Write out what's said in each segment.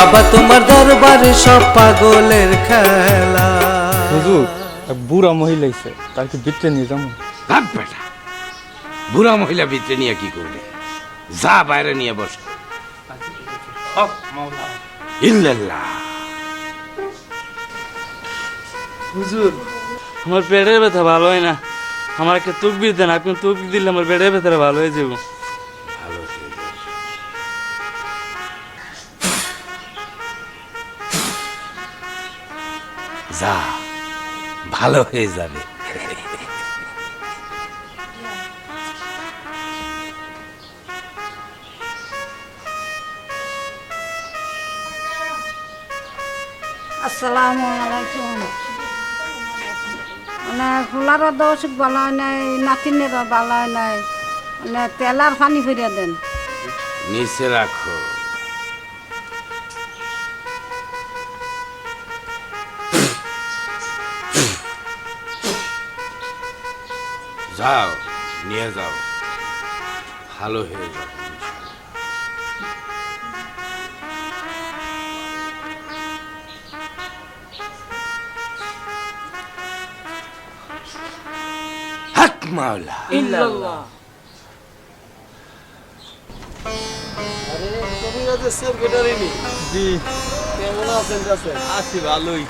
বাবা তোমার দরবারে সব পাগলের খেলা। হুজুর এক বুড়া মহিলা আইছে তার কি বিটে নিয়ে যাব। ভাব বেটা বুড়া মহিলা ভিতরে নিয়ে কি করবে? যা বাইরে নিয়ে বস। ইল্লাল্লাহ। হুজুর আমার পেটের ব্যথা ভালো হয় না। আমার একটা তুকবির দেন আপনি তুকবি দিলে আমার পেটের ব্যথাটা ভালো হয়ে যাব। যা ভালো হয়ে যাবে। আসসালামু আলাইকুম। মানে অসুখ ভালো হয় নাই নাতিনের ভালো হয় নাই মানে তেলার পানি ফিরিয়ে দেন। নিচে রাখো। যাও নিয়ে যাও। ভালো হয়ে যাবে। হক মাওলা। জি। কেমন আছেন আছি ভালোই।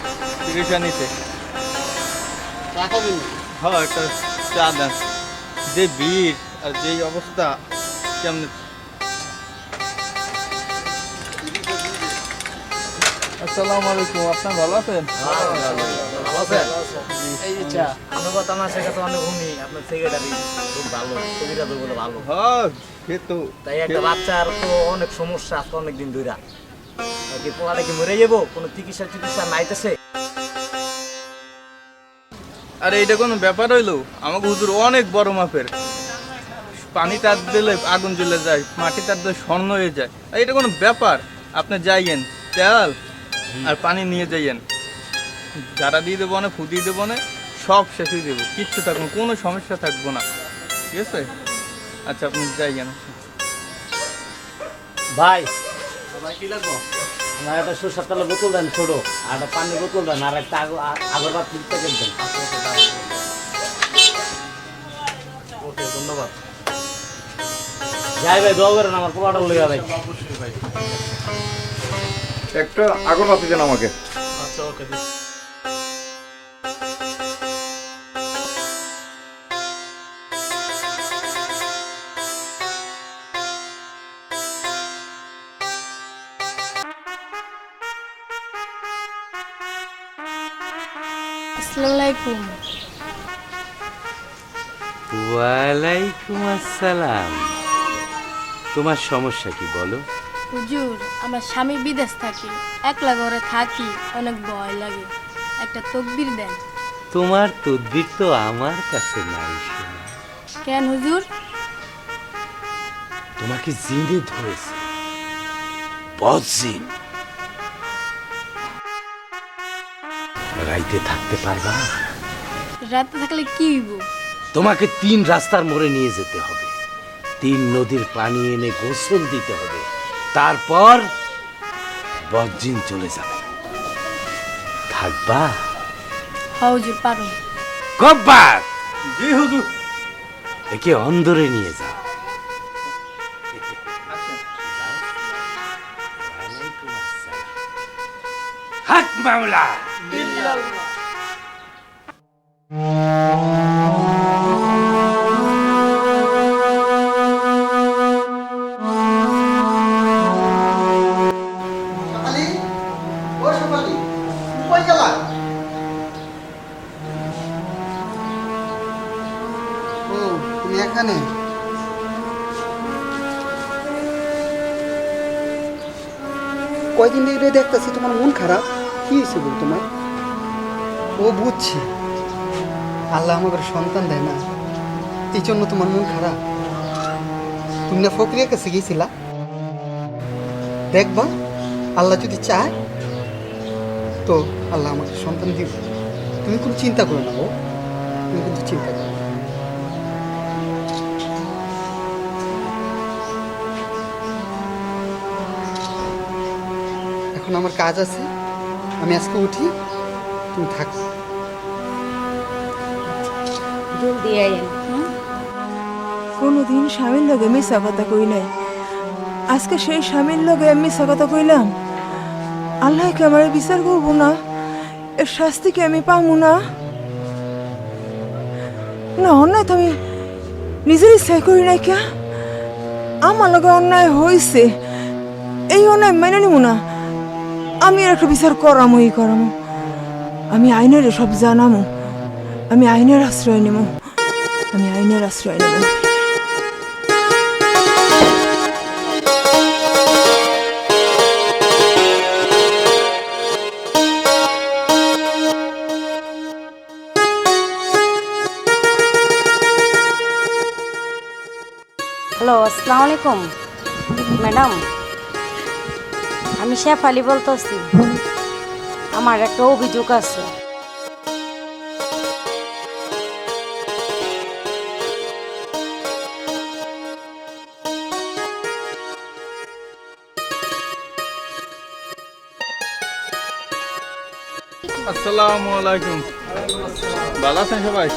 চিকিৎসা নিতে। হ্যাঁ একটা চা দেন যে ভিড় আর যে অবস্থা কেমন? আসসালামু আলাইকুম আপনার ভালো আছেন হ্যাঁ বাচ্চার তো অনেক সমস্যা আছে অনেক দিন ধরে পোলাটা কি মরে যাব? কোনো চিকিৎসা চিকিৎসা নাইতেছে? আরে এটা কোনো ব্যাপার হইল? আমাকে হুজুর অনেক বড় মাপের। পানি তার দিলে আগুন জ্বলে যায় মাটি তার দিলে স্বর্ণ হয়ে যায়। আর এটা কোনো ব্যাপার? আপনি যাইয়েন তেল আর পানি নিয়ে যাইয়েন। যারা দিয়ে দেবো না ফু দিয়ে দেবো না সব শেষ দেবো। কিচ্ছু থাকব না, কোনো সমস্যা থাকব না। ঠিক আছে? আচ্ছা আপনি যাইয়েন। ভাই ভাই কি লাগবো? আমার একটা তেলের বোতল দেন ছোট আর একটা পানির বোতল দেন আর একটা আগরবাতি প্যাকেট দেন। ওকে ধন্যবাদ। যাই ভাই দোয়া করেন আমার পোলাটা লেগে ভাই। একটা আগরবাতি দেন আমাকে। আচ্ছা ওকে ওয়ালাইকুম আসসালাম তোমার সমস্যা কি বলো? হুজুর আমার স্বামী বিদেশ থাকে একলা ঘরে থাকি অনেক ভয় লাগে। একটা তকবির দেন। তোমার তদ্বির তো আমার কাছে নাই। কেন হুজুর? তোমাকে জিনে ধরেছে। বজিন রাইতে থাকতে পারবা রাতে থাকলে কি হইব? তোমাকে তিন রাস্তার মোড়ে নিয়ে যেতে হবে। তিন নদীর পানি এনে গোসল দিতে হবে। তারপর বজ্জিন চলে যাবে। থাকবা? হ পারো। কব্বার জি হুজুর। একে অন্দরে নিয়ে যাও। হাত মামলা কয়দিন ধরে দেখতেছি তোমার মন খারাপ। কি হয়েছে বল তোমার? ও বুঝছি। আল্লাহ আমাদের সন্তান দেয় না। এই জন্য তোমার মন খারাপ। তুমি না ফকরিয়ার কাছে গিয়েছিলা? দেখবা, আল্লাহ যদি চায়, তো আল্লাহ আমাকে সন্তান দিব। তুমি কোনো চিন্তা করো না ও তুমি কিন্তু চিন্তা করো এখন আমার কাজ আছে আমি আজকে উঠি তুমি থাকো। জলদি আইন কোনোদিন স্বামীর লগে মিশা কথা কই নাই। আজকে সেই স্বামীর লগে আমি মিশা কথা কইলাম। আল্লাহকে আমার বিচার করব না? এর শাস্তি কি আমি পাবো না? না অন্যায় তো আমি নিজের ইচ্ছায় করি নাই কে? আমার লগে অন্যায় হয়েছে এই অন্যায় মেনে নিব না। আমি এর একটা বিচার করামই করামো। আমি আইনের সব জানামো। আমি আইনের আশ্রয় নেব আমি আইনের আশ্রয় নেব হ্যালো, আসসালামু আলাইকুম। ম্যাডাম। আমি শেফালি বলতেছি, আমার একটা অভিযোগ আছে। আসসালামু আলাইকুম। ভালো আছেন সবাই?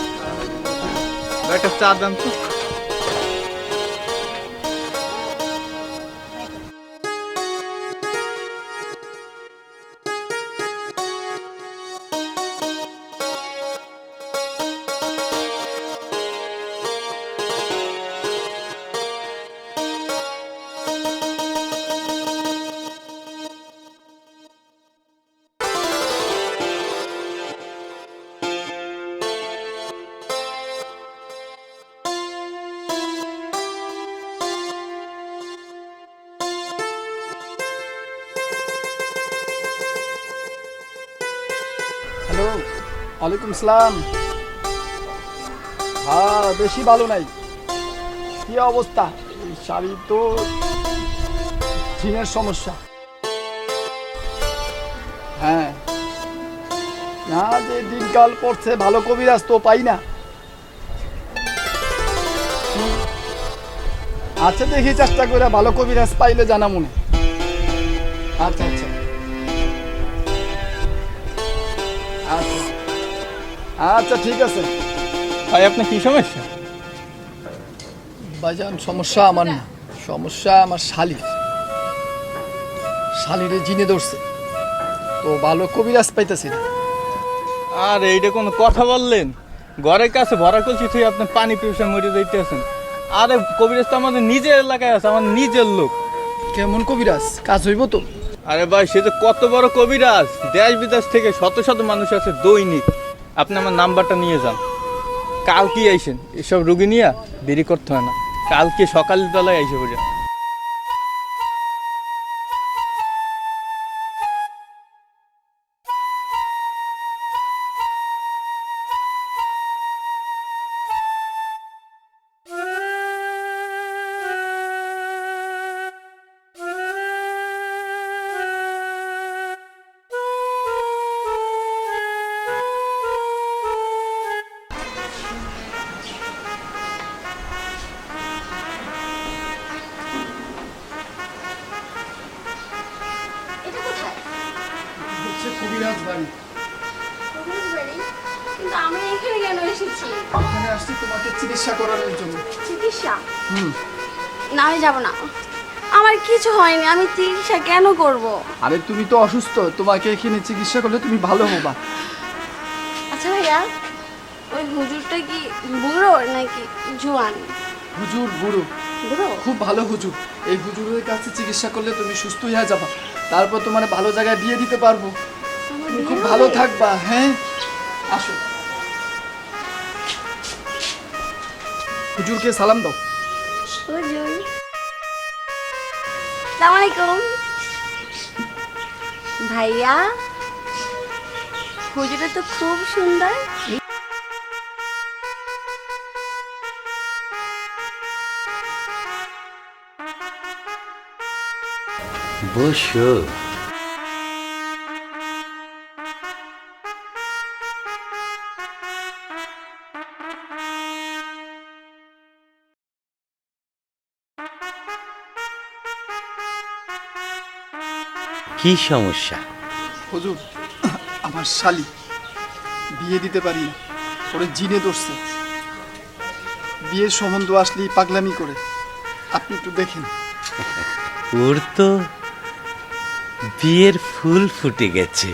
একটা চা দেন তো। ওয়ালাইকুম সালাম। হ্যাঁ বেশি ভালো নাই। কি অবস্থা? শাড়ি তো চীনের সমস্যা। হ্যাঁ। না, যে দিনকাল পড়ছে, ভালো কবিরাজ তো পাই না। আচ্ছা দেখি চেষ্টা করে ভালো কবিরাজ পাইলে জানা মনে। আচ্ছা আচ্ছা। আচ্ছা ঠিক আছে। ভাই আপনার কি সমস্যা? বাজান সমস্যা আমার না। সমস্যা আমার শালির। শালিরে জিনে ধরছে। তো ভালো কবিরাজ পাইতেছি না। আর এইটা কোনো কথা বললেন? ঘরের কাছে ভরা করছি তুই আপনি পানি পিউসে মরে যাইতেছেন। আরে কবিরাজ তো আমাদের নিজের এলাকায় আছে আমার নিজের লোক। কেমন কবিরাজ? কাজ হইব তো। আরে ভাই সে তো কত বড় কবিরাজ। দেশ বিদেশ থেকে শত শত মানুষ আছে দৈনিক। আপনি আমার নাম্বারটা নিয়ে যান। কালকে আইসেন। এসব রুগী নিয়ে দেরি করতে হয় না। কালকে সকালবেলায় আইসে বোঝা না আমি যাব না। আমার কিছু হয়নি আমি চিকিৎসা কেন করব? আরে তুমি তো অসুস্থ তোমাকে এখানে চিকিৎসা করলে তুমি ভালো হবা। আচ্ছা ভাইয়া ওই হুজুরটা কি বুড়ো নাকি জোয়ান? হুজুর বুড়ো। বুড়ো? খুব ভালো হুজুর। এই হুজুরের কাছে চিকিৎসা করলে তুমি সুস্থ হয়ে যাবা। তারপর তোমার ভালো জায়গায় বিয়ে দিতে পারব। তুমি খুব ভালো থাকবা হ্যাঁ? আসো। হুজুরকে সালাম দাও। সালাম আলাইকুম। ভাইয়া হুজুরটা তো খুব সুন্দর। বসো। কি সমস্যা? হুজুর আমার শালি বিয়ে দিতে পারি না। ওরে জিনে ধরছে। বিয়ের সম্বন্ধ আসলেই পাগলামি করে। আপনি একটু দেখেন। ওর তো বিয়ের ফুল ফুটে গেছে।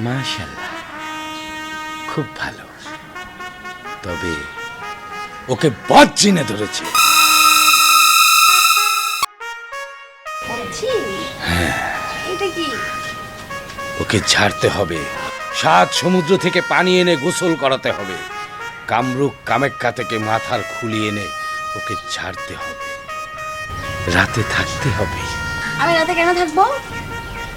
মাশাল্লাহ খুব ভালো। তবে ওকে বদ জিনে ধরেছে। এটা কি? ওকে ছাড়তে হবে। সাত সমুদ্র থেকে পানি এনে গোসল করাতে হবে। কামরূপ কামেক্কা থেকে মাথার খুলি এনে ওকে ছাড়তে হবে। রাতে থাকতে হবে। আমি রাতে কেন থাকব?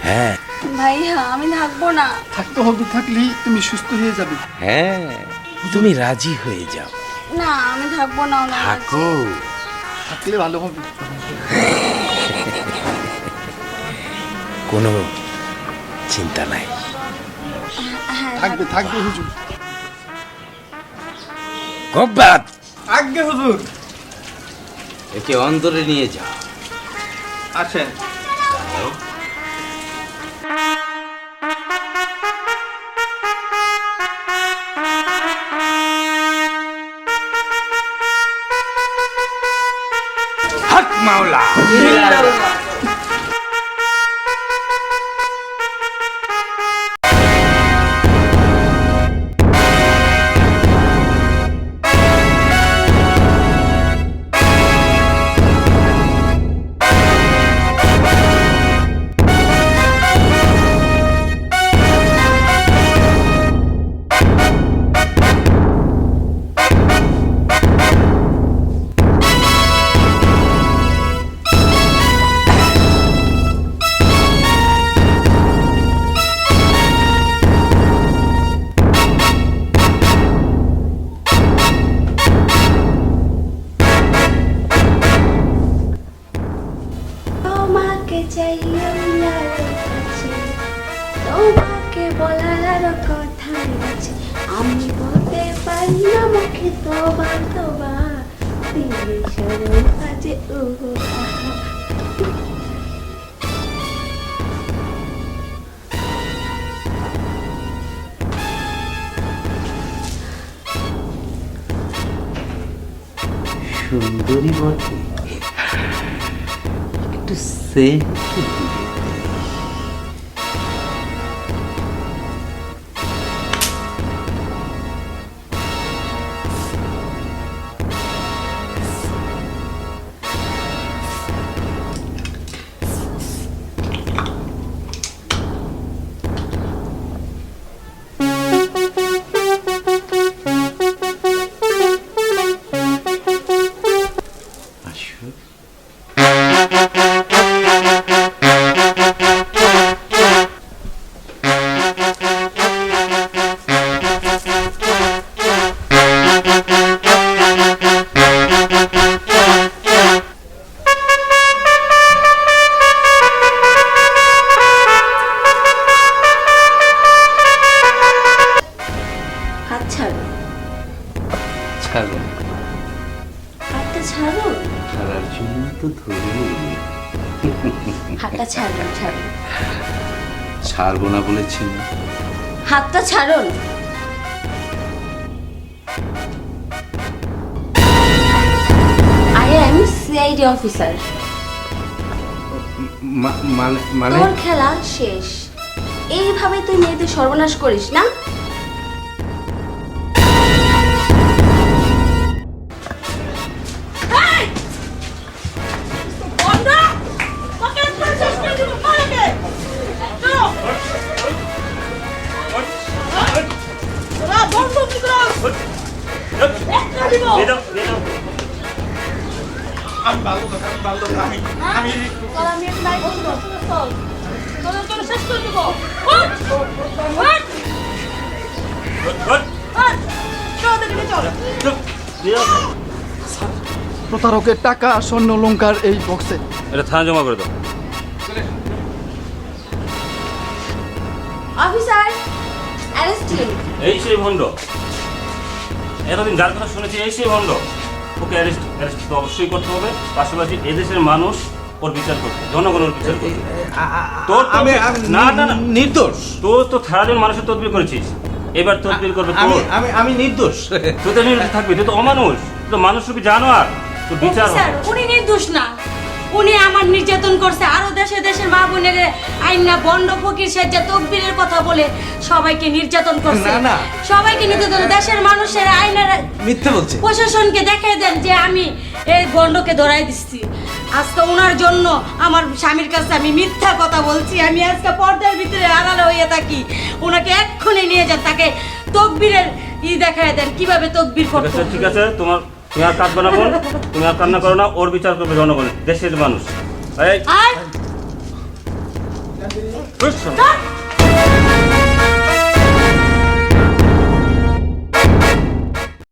হ্যাঁ। ভাইয়া আমি থাকব না। থাকতে হবে থাকলেই তুমি সুস্থ হয়ে যাবে। হ্যাঁ তুমি রাজি হয়ে যাও। না আমি থাকব না থাকো। থাকলে ভালো হবে। কোনো চিন্তা নাই। থাকবে থাকবে হুজুর। গব্বাত! আজ্ঞে হুজুর। একে অন্দরে নিয়ে যাও হক মাওলা। সরল কাজে ও সুন্দরী বটে। একটু সেন্ট ছাগল হাতটা ছাড়ো। ছাড়ার জন্য তো হাতটা ছাড়ো ছাড়ো। ছাড়বো না বলেছেন। হাতটা ছাড়ুন আই এম সিআইডি অফিসার। মানে, মানে? তোর খেলা শেষ। এইভাবে তুই মেয়েদের সর্বনাশ করিস না? প্রতারকের টাকা স্বর্ণ অলঙ্কার এই বক্সে এটা থানা জমা করে দাও। অফিসার অ্যারেস্ট এই সেই ভণ্ড। এতদিন যার কথা শুনেছি এই সেই ভণ্ড। ওকে অ্যারেস্ট অ্যারেস্ট তো অবশ্যই করতে হবে। পাশাপাশি এদেশের মানুষ ওর বিচার করবে জনগণের বিচার করবে তোর আমি না না না। নির্দোষ। তোর তো সারাদিন মানুষের তদবির করেছিস। এবার তদবির করবে তোর। আমি আমি নির্দোষ। তুই তো নির্দোষ থাকবি তুই তো অমানুষ। তুই তো মানুষ রূপী জানো আর তোর বিচার উনি নির্দোষ না। উনি আমার নির্যাতন করছে। আরও দেশে দেশের মা বোনের আইনা বন্ড ফকির সাজ্জা তকবীরের কথা বলে। সবাইকে নির্যাতন করছে। না, না। সবাইকে নির্যাতন। দেশের মানুষের আইনের মিথ্যে বলছে। প্রশাসনকে দেখাই দেন যে আমি এই গন্ডকে ধরাই দিচ্ছি। আজকে ওনার জন্য আমার স্বামীর কাছে আমি মিথ্যা কথা বলছি। আমি আজকে পর্দার ভিতরে আড়ালে হয়ে থাকি। ওনাকে এক্ষুনি নিয়ে যান তাকে তকবীরের ই দেখায় দেন। কীভাবে তকবীর ঠিক করতে আছে ঠিক আছে তোমার তুমি আর কাঁদবে না বোন। তুমি আর কান্না করো না ওর বিচার করবে জনগণ দেশের মানুষ। এই আর।